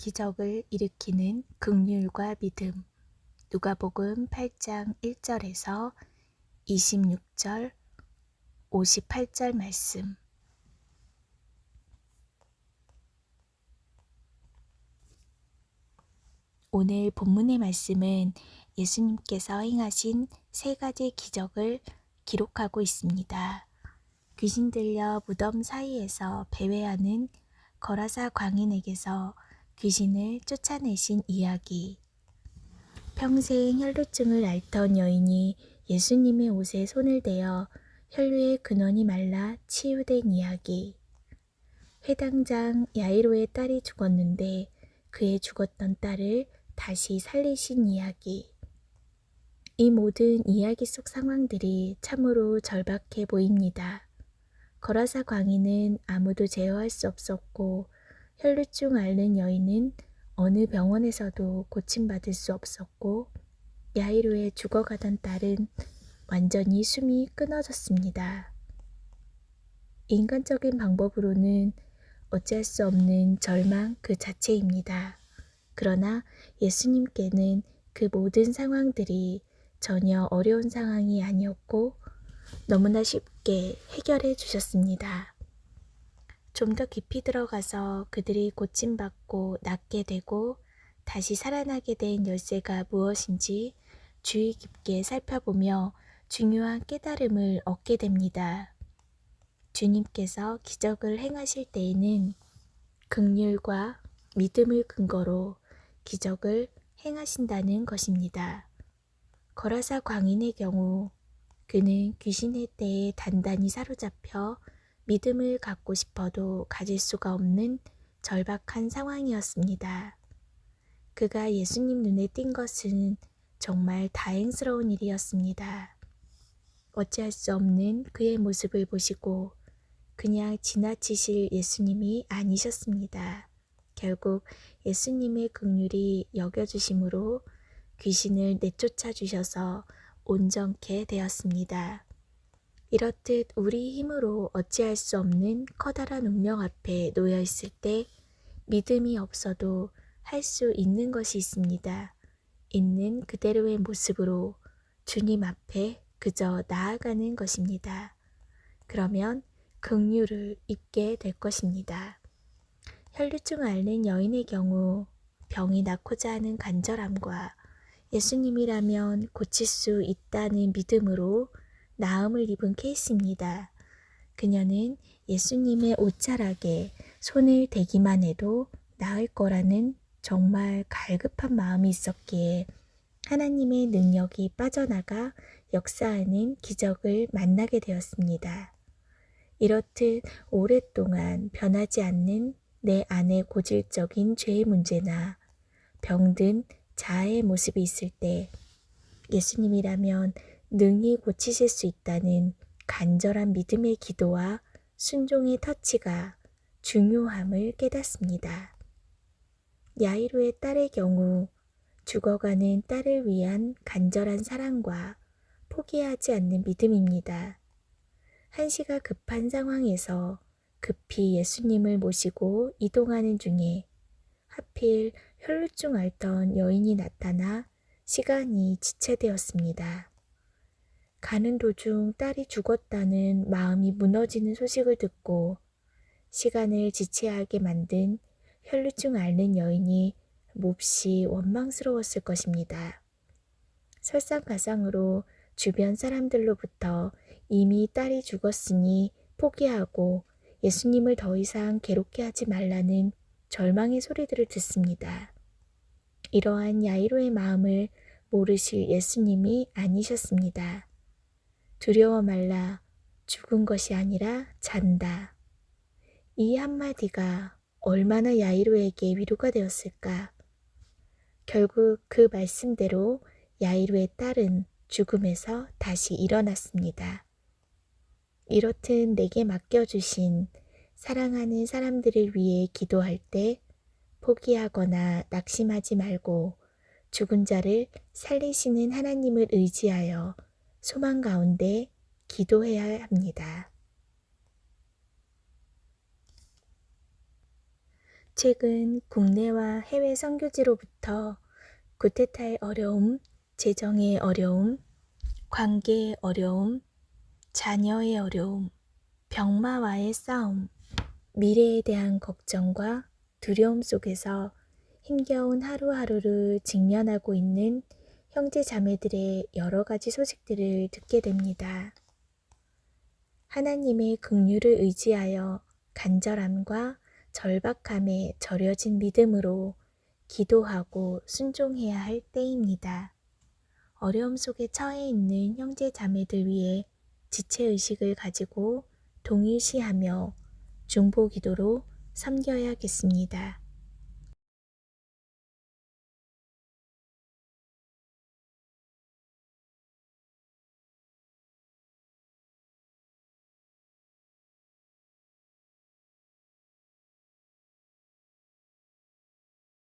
기적을 일으키는 극률과 믿음. 누가복음 8장 1절에서 26절, 58절 말씀. 오늘 본문의 말씀은 예수님께서 행하신 세 가지 기적을 기록하고 있습니다. 귀신 들려 무덤 사이에서 배회하는 거라사 광인에게서 귀신을 쫓아내신 이야기. 평생 혈루증을 앓던 여인이 예수님의 옷에 손을 대어 혈류의 근원이 말라 치유된 이야기. 회당장 야이로의 딸이 죽었는데 그의 죽었던 딸을 다시 살리신 이야기. 이 모든 이야기 속 상황들이 참으로 절박해 보입니다. 거라사 광인은 아무도 제어할 수 없었고 혈루증 앓는 여인은 어느 병원에서도 고침받을 수 없었고 야이로의 죽어가던 딸은 완전히 숨이 끊어졌습니다. 인간적인 방법으로는 어찌할 수 없는 절망 그 자체입니다. 그러나 예수님께는 그 모든 상황들이 전혀 어려운 상황이 아니었고 너무나 쉽게 해결해 주셨습니다. 좀 더 깊이 들어가서 그들이 고침받고 낫게 되고 다시 살아나게 된 열쇠가 무엇인지 주의 깊게 살펴보며 중요한 깨달음을 얻게 됩니다. 주님께서 기적을 행하실 때에는 극률과 믿음을 근거로 기적을 행하신다는 것입니다. 거라사 광인의 경우 그는 귀신의 때에 단단히 사로잡혀 믿음을 갖고 싶어도 가질 수가 없는 절박한 상황이었습니다. 그가 예수님 눈에 띈 것은 정말 다행스러운 일이었습니다. 어찌할 수 없는 그의 모습을 보시고 그냥 지나치실 예수님이 아니셨습니다. 결국 예수님의 긍휼이 여겨주심으로 귀신을 내쫓아 주셔서 온전케 되었습니다. 이렇듯 우리 힘으로 어찌할 수 없는 커다란 운명 앞에 놓여 있을 때 믿음이 없어도 할 수 있는 것이 있습니다. 있는 그대로의 모습으로 주님 앞에 그저 나아가는 것입니다. 그러면 긍휼을 입게 될 것입니다. 혈류증 앓는 여인의 경우 병이 낫고자 하는 간절함과 예수님이라면 고칠 수 있다는 믿음으로 나음을 입은 케이스입니다. 그녀는 예수님의 옷자락에 손을 대기만 해도 나을 거라는 정말 갈급한 마음이 있었기에 하나님의 능력이 빠져나가 역사하는 기적을 만나게 되었습니다. 이렇듯 오랫동안 변하지 않는 내 안의 고질적인 죄의 문제나 병든 자아의 모습이 있을 때 예수님이라면 능히 고치실 수 있다는 간절한 믿음의 기도와 순종의 터치가 중요함을 깨닫습니다. 야이로의 딸의 경우 죽어가는 딸을 위한 간절한 사랑과 포기하지 않는 믿음입니다. 한시가 급한 상황에서 급히 예수님을 모시고 이동하는 중에 하필 혈루증 앓던 여인이 나타나 시간이 지체되었습니다. 가는 도중 딸이 죽었다는 마음이 무너지는 소식을 듣고 시간을 지체하게 만든 혈루증 앓는 여인이 몹시 원망스러웠을 것입니다. 설상가상으로 주변 사람들로부터 이미 딸이 죽었으니 포기하고 예수님을 더 이상 괴롭게 하지 말라는 절망의 소리들을 듣습니다. 이러한 야이로의 마음을 모르실 예수님이 아니셨습니다. 두려워 말라 죽은 것이 아니라 잔다. 이 한마디가 얼마나 야이로에게 위로가 되었을까. 결국 그 말씀대로 야이로의 딸은 죽음에서 다시 일어났습니다. 이렇듯 내게 맡겨주신 사랑하는 사람들을 위해 기도할 때 포기하거나 낙심하지 말고 죽은 자를 살리시는 하나님을 의지하여 소망 가운데 기도해야 합니다. 최근 국내와 해외 선교지로부터 구테타의 어려움, 재정의 어려움, 관계의 어려움, 자녀의 어려움, 병마와의 싸움, 미래에 대한 걱정과 두려움 속에서 힘겨운 하루하루를 직면하고 있는 형제 자매들의 여러 가지 소식들을 듣게 됩니다. 하나님의 긍휼을 의지하여 간절함과 절박함에 절여진 믿음으로 기도하고 순종해야 할 때입니다. 어려움 속에 처해 있는 형제 자매들 위해 지체 의식을 가지고 동일시하며 중보 기도로 섬겨야겠습니다.